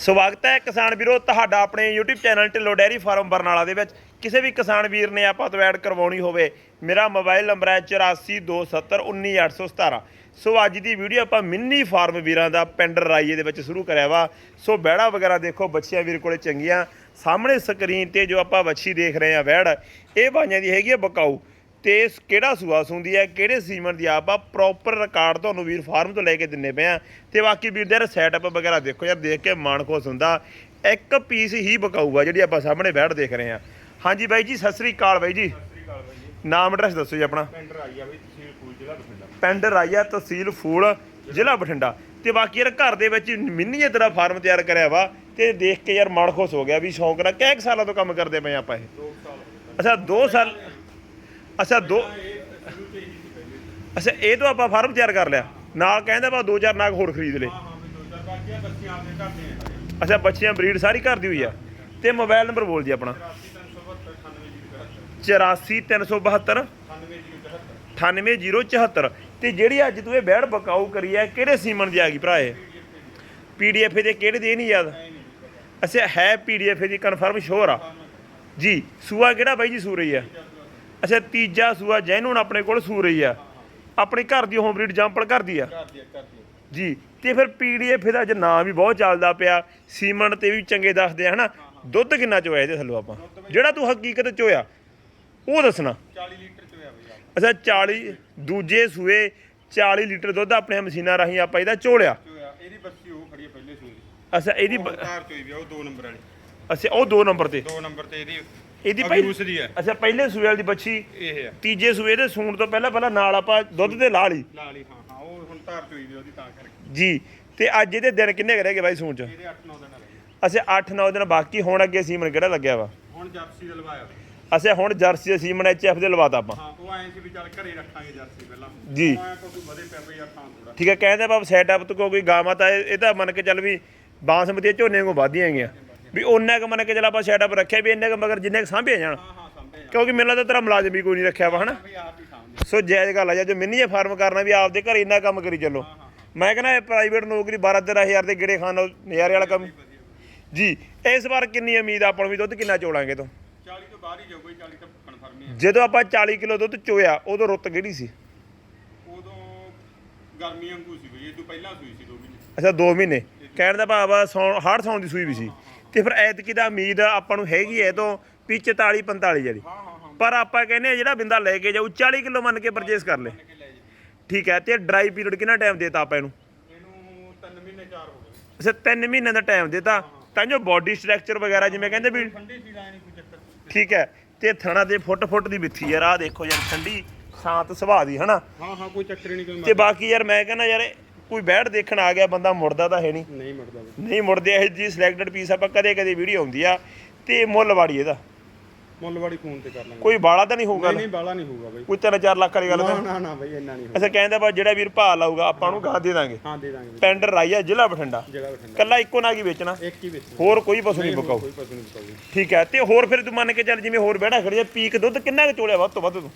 ਸਵਾਗਤ ਹੈ ਕਿਸਾਨ ਵੀਰੋ ਤੁਹਾਡਾ ਆਪਣੇ YouTube channel Dhillon dairy farm Barnala ਦੇ ਵਿੱਚ। ਕਿਸੇ ਵੀ ਕਿਸਾਨ ਵੀਰ ਨੇ ਆਪਾਂ ਤੋਂ ਐਡ ਕਰਵਾਉਣੀ ਹੋਵੇ, ਮੇਰਾ ਮੋਬਾਈਲ ਨੰਬਰ ਹੈ 8427191817 ਸੋ ਅੱਜ ਦੀ ਵੀਡੀਓ ਆਪਾਂ ਮਿੰਨੀ ਫਾਰਮ ਵੀਰਾਂ ਦਾ ਪਿੰਡ ਰਾਈਏ ਦੇ ਵਿੱਚ ਸ਼ੁਰੂ ਕਰਿਆ ਵਾ। ਸੋ ਬਹਿੜਾ ਵਗੈਰਾ ਦੇਖੋ, ਬੱਚਿਆਂ ਵੀਰ ਕੋਲੇ ਚੰਗੀਆਂ। ਸਾਹਮਣੇ ਸਕਰੀਨ ਤੇ ਜੋ ਆਪਾਂ ਵੱਛੀ ਦੇਖ ਰਹੇ ਆ ਵਹਿੜ ਇਹ ਬਾਈਆਂ ਦੀ ਹੈਗੀ ਆ ਬਕਾਊ। ਤੇ ਕਿਹੜਾ ਸੂਆ ਸੁੰਦੀ ਹੈ ਕਿਹੜੇ ਸੀਮਨ ਦੀ ਆਪ ਆ ਪ੍ਰੋਪਰ ਰਿਕਾਰਡ ਤੁਹਾਨੂੰ ਵੀਰ ਫਾਰਮ ਤੋਂ ਲੈ ਕੇ ਦਿੰਨੇ ਪਏ ਆ। ਤੇ ਬਾਕੀ ਵੀਰ ਦੇ ਸੈਟਅਪ ਵਗੈਰਾ ਦੇਖੋ ਯਾਰ ਦੇਖ ਕੇ ਮਨ ਖੁਸ਼ ਹੁੰਦਾ। ਇੱਕ ਪੀਸ ਹੀ ਬਕਾਊਗਾ ਜਿਹੜੀ ਆਪਾਂ ਸਾਹਮਣੇ ਬੈਠ ਦੇਖ ਰਹੇ ਆ। ਹਾਂਜੀ ਬਾਈ ਜੀ ਸਤਿ ਸ੍ਰੀ ਅਕਾਲ ਬਾਈ ਜੀ। ਨਾਮ ਐਡਰੈਸ ਦੱਸੋ ਜੀ ਆਪਣਾ। ਪਿੰਡ ਰਾਈਆ ਵੀ ਤਹਿਸੀਲ ਫੂਲ ਜ਼ਿਲ੍ਹਾ ਬਠਿੰਡਾ। ਪਿੰਡ ਰਾਈਆ ਤਹਿਸੀਲ ਫੂਲ ਜ਼ਿਲ੍ਹਾ ਬਠਿੰਡਾ। ਤੇ ਬਾਕੀ ਯਾਰ ਘਰ ਦੇ ਵਿੱਚ ਮਿੰਨੀ ਤਰ੍ਹਾਂ ਫਾਰਮ ਤਿਆਰ ਕਰਿਆ ਵਾ ਤੇ ਦੇਖ ਕੇ ਯਾਰ ਮਨ ਖੁਸ਼ ਹੋ ਗਿਆ ਵੀ ਸ਼ੌਂਕ ਨਾਲ। ਕਿਹ ਕੁ ਸਾਲਾਂ ਤੋਂ ਕੰਮ ਕਰਦੇ ਪਏ ਆਪਾਂ ਇਹ? 2 ਸਾਲ ਅੱਛਾ 2 ਸਾਲ ਅੱਛਾ, ਦੋ ਅੱਛਾ, ਇਹ ਤੋਂ ਆਪਾਂ ਫਾਰਮ ਤਿਆਰ ਕਰ ਲਿਆ। ਨਾਲ ਕਹਿੰਦਾ ਬਾ 2000 ਨਾਗ ਹੋਰ ਖਰੀਦ ਲਏ। ਅੱਛਾ, ਬੱਚੀਆਂ ਬਰੀਡ ਸਾਰੀ ਘਰ ਦੀ ਹੋਈ ਆ। ਤੇ ਮੋਬਾਈਲ ਨੰਬਰ ਬੋਲ ਜੀ ਆਪਣਾ। 80372 84372 98074 ਤੇ ਜਿਹੜੀ ਅੱਜ ਤੂੰ ਇਹ ਬੈੜ ਬਕਾਊ ਕਰੀ ਹੈ ਕਿਹੜੇ ਸੀਮਨ ਦੀ ਆ ਗਈ ਭਰਾ ਇਹ? ਪੀਡੀਐਫ ਦੇ ਕਿਹੜੇ ਦੇ ਨਹੀਂ ਯਾਦ? ਅੱਛਾ, ਹੈ ਪੀਡੀਐਫ ਦੀ ਕਨਫਰਮ ਸ਼ੋਰ ਆ। ਜੀ, ਸੂਆ ਕਿਹੜਾ ਬਾਈ ਜੀ ਸੂ ਰਹੀ ਆ? ਅੱਛਾ ਤੀਜਾ ਸੂਆ ਜੈਨੂਨ ਆਪਣੇ ਕੋਲ ਸੂ ਰਹੀ ਆ। ਆਪਣੇ ਘਰ ਦੀ ਹੋਮ ਬਰੀਡ ਜੰਪਲ ਘਰ ਦੀ ਆ? ਘਰ ਦੀ ਘਰ ਦੀ ਜੀ ਤੇ ਫਿਰ ਪੀਡੀਐਫ ਦਾ ਅੱਜ ਨਾਂ ਵੀ ਬਹੁਤ ਚੱਲਦਾ ਪਿਆ। ਸੀਮਨ ਤੇ ਵੀ ਚੰਗੇ ਦੱਸਦੇ ਆ ਹਨਾ? ਦੁੱਧ ਕਿੰਨਾ ਚੋਇਆ ਇਹਦੇ ਥੱਲੋਂ ਆਪਾਂ? ਜਿਹੜਾ ਤੂੰ ਹਕੀਕਤ ਚੋਇਆ ਉਹ ਦੱਸਣਾ। 40 ਲੀਟਰ ਚ ਹੋਇਆ ਬਈ ਅੱਛਾ 40 ਦੂਜੇ ਸੂਏ 40 ਲੀਟਰ ਦੁੱਧ ਆਪਣੇ ਮਸ਼ੀਨਾਂ ਰਾਹੀਂ ਆਪਾਂ ਇਹਦਾ ਚੋਲਿਆ। ਇਹਦੀ ਬੱਚੀ ਉਹ ਖੜੀ ਪਹਿਲੇ ਦੀ। ਅੱਛਾ ਇਹਦੀ ਕਾਰ ਚੋਈ ਵੀ ਉਹ 2 ਨੰਬਰ ਵਾਲੀ। ਅੱਛਾ ਉਹ ਦੋ ਨੰਬਰ ਤੇ। 2 ਨੰਬਰ ਤੇ ਇਹਦੀ ਇਹਦੀ ਪਹਿਲੀ ਰੂਸ ਦੀ ਹੈ। ਅੱਛਾ ਪਹਿਲੇ ਸੂਏ ਵਾਲੀ ਦੀ ਬੱਚੀ ਇਹ ਆ ਤੀਜੇ ਸੂਏ ਦੇ ਸੂਣ ਤੋਂ ਪਹਿਲਾਂ ਪਹਿਲਾਂ ਨਾਲ ਆਪਾਂ ਦੁੱਧ ਤੇ ਲਾ ਲਈ ਲਾਲੀ ਹਾਂ ਹਾਂ ਉਹ ਹੁਣ ਧਾਰ ਚੋਈ ਵੀ ਉਹਦੀ ਤਾਂ ਕਰਕੇ। ਜੀ ਤੇ ਅੱਜ ਇਹਦੇ ਦਿਨ ਕਿੰਨੇ ਕੁ ਰਹਿ ਗਏ ਬਾਈ ਸੂਣ ਚ? ਇਹਦੇ 8-9 ਦਿਨ ਰਹਿ ਅੱਛਾ 8-9 ਦਿਨ ਬਾਕੀ ਹੁਣ ਅੱਗੇ ਸੀਮਨ ਕਿਹੜਾ ਲੱਗਿਆ ਵਾ? ਹੁਣ ਜਰਸੀ ਦਾ ਲਵਾਇਆ ਅੱਛਾ ਹੁਣ ਜਰਸੀ ਦਾ ਸੀਮਨ ਐਚਐਫ ਦੇ ਲਵਾਤਾ ਆਪਾਂ। ਹਾਂ ਉਹ ਐਂ ਸੀ ਵੀ ਚੱਲ ਘਰੇ ਰੱਖਾਂਗੇ ਜਰਸੀ ਪਹਿਲਾਂ। ਜੀ। ਵਧੇ ਪਿਆ ਬਈ ਆ ਥਾਂ ਥੋੜਾ ਠੀਕ ਹੈ ਕਹਿੰਦੇ ਬਾਬ ਸੈਟਅਪ ਤੋਂ ਕੋਈ ਗਾਵਾਂ ਤਾਂ ਇਹ ਤਾਂ ਮੰਨ ਕੇ ਚੱਲ ਵੀ ਬਾਸਮਤੀ ਝੋਨੇ ਕੋ ਵਾਧੀਆਂ ਹੈਗੀਆਂ ਵੀ ਉਹਨਾਂ ਕ ਮੰਨ ਕੇ ਚੱਲ ਆਪਾਂ ਸੈਟਅਪ ਰੱਖਿਆ ਵੀ ਇੰਨੇ ਕ ਮਗਰ ਜਿੰਨੇ ਕ ਸਾਂਭੇ ਜਾਣ। ਹਾਂ ਹਾਂ ਸੰਭੇ ਕਿਉਂਕਿ ਮੈਨੂੰ ਲੱਗਦਾ ਤੇਰਾ ਮੁਲਾਜ਼ਮ ਵੀ ਕੋਈ ਨਹੀਂ ਰੱਖਿਆ ਵਾ ਹਨਾ? ਸੋ ਜਾਇਜ਼ ਗੱਲ ਆ ਜੇ ਮਿੰਨੀ ਫਾਰਮ ਕਰਨਾ ਵੀ ਆਪਦੇ ਘਰੇ ਇੰਨਾ ਕੰਮ ਕਰੀ ਚੱਲੋ। ਮੈਂ ਕਹਿੰਦਾ ਇਹ ਪ੍ਰਾਈਵੇਟ ਨੌਕਰੀ 12 13000 ਦੇ ਗੇੜੇ ਖਾਣ ਨਾਲ ਨਜ਼ਾਰੇ ਵਾਲਾ ਕੰਮ। ਜੀ ਇਸ ਵਾਰ ਕਿੰਨੀ ਉਮੀਦ ਆਪਾਂ ਨੂੰ ਵੀ ਦੁੱਧ ਕਿੰਨਾ ਚੋਲਾਂਗੇ ਤੋਂ? 40 ਤੋਂ ਬਾਹਰ ਹੀ ਜਾਊ ਬਈ 40 ਤਾਂ ਕਨਫਰਮ ਹੀ ਜਦੋਂ ਆਪਾਂ 40 ਕਿਲੋ ਦੁੱਧ ਚੋਇਆ ਉਦੋਂ ਰੁੱਤ ਕਿਹੜੀ ਸੀ? ਉਦੋਂ ਗਰਮੀ ਵਾਂਗੂ ਸੀ ਬਈ ਇਹ ਤੋਂ ਪਹਿਲਾਂ ਸੂਈ ਸੀ ਦੋ ਮਹੀਨੇ। ਅੱਛਾ 2 ਮਹੀਨੇ। ਕਹਿਣ ਦਾ ਭਾਵ ਆ ਸੌਣ ਹਾੜ ਸੌਣ ਦੀ ਸੂਈ ਵੀ ਸੀ। ਤੇ ਫਿਰ ਐਤਕੀ ਦਾ ਉਮੀਦ ਆਪਾਂ ਨੂੰ ਹੈਗੀ ਐ ਤੋਂ ਵੀ 44 45 ਜਿਹੜੀ। ਹਾਂ ਹਾਂ ਹਾਂ। ਪਰ ਆਪਾਂ ਕਹਿੰਦੇ ਆ ਜਿਹੜਾ ਬਿੰਦਾ ਲੈ ਕੇ ਜਾਊ 40 ਕਿਲੋ ਮੰਨ ਕੇ ਪਰਚੇਸ ਕਰ ਲੈ। ਠੀਕ ਹੈ ਤੇ ਡਰਾਈ ਪੀਰੀਅਡ ਕਿੰਨਾ ਟਾਈਮ ਦੇਤਾ ਆਪਾਂ ਇਹਨੂੰ? ਇਹਨੂੰ 3 ਮਹੀਨੇ 4 ਹੋ ਗਏ। ਅੱਛਾ 3 ਮਹੀਨਿਆਂ ਦਾ ਟਾਈਮ ਦੇਤਾ। ਤਾਂ ਜੋ ਬਾਡੀ ਸਟਰਕਚਰ ਵਗੈਰਾ ਜਿਵੇਂ ਕਹਿੰਦੇ ਵੀ ਠੰਡੀ ਸੀ ਲਾਇਆ ਨਹੀਂ ਕੋਈ ਚੱਕਰ। ਠੀਕ ਹੈ ਤੇ ਥਣਾ ਦੇ ਫੁੱਟ ਫੁੱਟ ਦੀ ਵਿੱਥੀ ਯਾਰ ਆ ਦੇਖੋ ਯਾਰ ਠੰਡੀ ਸ਼ਾਂਤ ਸੁਭਾਅ ਦੀ ਹਨਾ? ਹਾਂ ਹਾਂ ਕੋਈ ਚੱਕਰ ਨਹੀਂ ਕੋਈ ਤੇ ਬਾਕੀ ਯਾਰ ਮੈਂ ਕਹਿੰਦਾ ਯਾਰ ਕੋਈ ਬੈਠ ਦੇਖਣ ਆ ਗਿਆ ਬੰਦਾ ਮੁੜਦਾ ਤਾਂ ਹੈ ਨਹੀਂ। ਨਹੀਂ ਮਰਦਾ ਬਈ ਨਹੀਂ ਮੁੜਦੇ ਇਹ ਜੀ ਸਿਲੈਕਟਡ ਪੀਸ ਆਪਾਂ ਕਦੇ ਕਦੇ ਵੀਡੀਓ ਆਉਂਦੀ ਆ ਤੇ ਮੁੱਲ ਵਾੜੀ ਇਹਦਾ। ਮੁੱਲਵਾੜੀ ਫੋਨ ਤੇ ਕਰ ਲਾਂਗੇ। ਕੋਈ ਬਾਲਾ ਤਾਂ ਨਹੀਂ ਹੋਊਗਾ ਨਹੀਂ ਨਹੀਂ ਬਾਲਾ ਨਹੀਂ ਹੋਊਗਾ ਬਈ। ਕੋਈ 3-4 ਲੱਖ ਵਾਲੀ ਗੱਲ ਨਾ ਨਾ ਨਾ ਬਈ ਇੰਨਾ ਨਹੀਂ ਹੋਊਗਾ। ਅੱਛਾ ਕਹਿੰਦਾ ਬਾ ਜਿਹੜਾ ਵੀਰ ਭਾਅ ਲਾਊਗਾ ਆਪਾਂ ਨੂੰ ਗਾ ਦੇ ਦਾਂਗੇ। ਹਾਂ ਦੇ ਦਾਂਗੇ। ਪਿੰਡ ਰਾਈਆ ਜ਼ਿਲ੍ਹਾ ਬਠਿੰਡਾ। ਜਗ੍ਹਾ ਬਠਿੰਡਾ। ਕੱਲਾ ਇੱਕੋ ਨਾਗ ਹੀ ਵੇਚਣਾ? ਇੱਕ ਹੀ ਵਿੱਚ ਹੋਰ ਕੋਈ ਪਸ਼ੂ ਨਹੀਂ ਬਕਾਊ ਕੋਈ ਪਸੂ ਨਹੀਂ ਬਕਾਊ ਠੀਕ ਹੈ ਤੇ ਹੋਰ ਫਿਰ ਤੂੰ ਮੰਨ ਕੇ ਚੱਲ ਜਿਵੇਂ ਹੋਰ ਬਹਿੜਾ ਖੜੀ ਪੀਕ ਦੁੱਧ ਕਿੰਨਾ ਕੁ ਚੋਲਿਆ ਵੱਧ ਤੋਂ ਵੱਧ ਤੂੰ?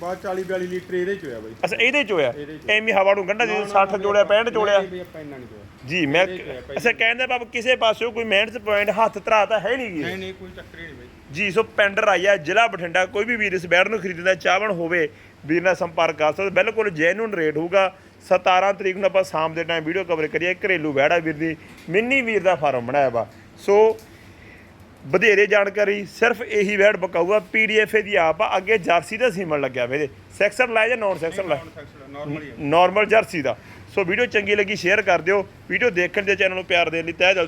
ਬਾਅਦ 40 42 ਲੀਟਰ ਇਹਦੇ ਚ ਹੋਇਆ ਬਈ। ਅੱਛਾ ਇਹਦੇ ਚ। ਐਵੇਂ ਹਵਾ ਨੂੰ ਗੰਢਾ ਦੇ 60 ਚੋਲਿਆ 65 ਚੋਲਿਆ ਨਹੀਂ ਬਈ ਆਪਾਂ ਇੰਨਾ ਨਹੀਂ ਹੋਇਆ ਜੀ ਮੈਂ ਹੋਇਆ। ਅੱਛਾ ਕਹਿੰਦਾ ਬਾਬ ਕਿਸੇ ਪਾਸਿਓਂ ਕੋਈ ਮਿਹਨਤ ਪੁਆਇੰਟ ਹੱਥ ਧਰਾ ਤਾਂ ਹੈ ਨਹੀਂ ਗੀ। ਨਹੀਂ ਨਹੀਂ ਕੋਈ ਚੱਕਰ ਨਹੀਂ ਬਈ। ਜੀ ਸੋ ਪਿੰਡ ਰਾਈਆ ਜ਼ਿਲ੍ਹਾ ਬਠਿੰਡਾ ਕੋਈ ਵੀ ਵੀਰ ਇਸ ਬੈੜ ਨੂੰ ਖਰੀਦਣਾ ਚਾਹਵਣ ਹੋਵੇ ਵੀਰ ਨਾਲ ਸੰਪਰਕ ਕਰ ਸਕਦਾ। ਬਿਲਕੁਲ ਜੈਨੂਨ ਰੇਟ ਹੋਊਗਾ। 17 ਤਰੀਕ ਨੂੰ ਆਪਾਂ ਸ਼ਾਮ ਦੇ ਟਾਈਮ ਵੀਡੀਓ ਕਵਰ ਕਰੀਏ। ਘਰੇਲੂ ਬੈੜਾ ਵੀਰ ਦੀ ਮਿੰਨੀ ਵੀਰ ਦਾ ਫਾਰਮ ਬਣਾਇਆ ਵਾ। ਸੋ ਵਧੇਰੇ ਜਾਣਕਾਰੀ ਸਿਰਫ ਇਹੀ ਵੈੜ ਬਕਾਊਗਾ ਪੀਡੀਐਫ ਦੀ ਆਪ ਆ ਅੱਗੇ ਜਰਸੀ ਦਾ ਸੀਮਨ ਲੱਗਿਆ ਵੇ ਇਹਦੇ। ਸੈਕਸ਼ਨ ਲਾਇਆ ਜਾਂ ਨਾਨ ਸੈਕਸ਼ਨ ਲਾਇਆ ਨਾਰਮਲ ਜਰਸੀ ਦਾ। ਸੋ ਵੀਡੀਓ ਚੰਗੀ ਲੱਗੀ ਸ਼ੇਅਰ ਕਰ ਦਿਓ। ਵੀਡੀਓ ਦੇਖਣ ਦੇ ਚੈਨਲ ਨੂੰ ਪਿਆਰ ਦੇਣ ਲਈ ਤਹਿ ਦਿਲ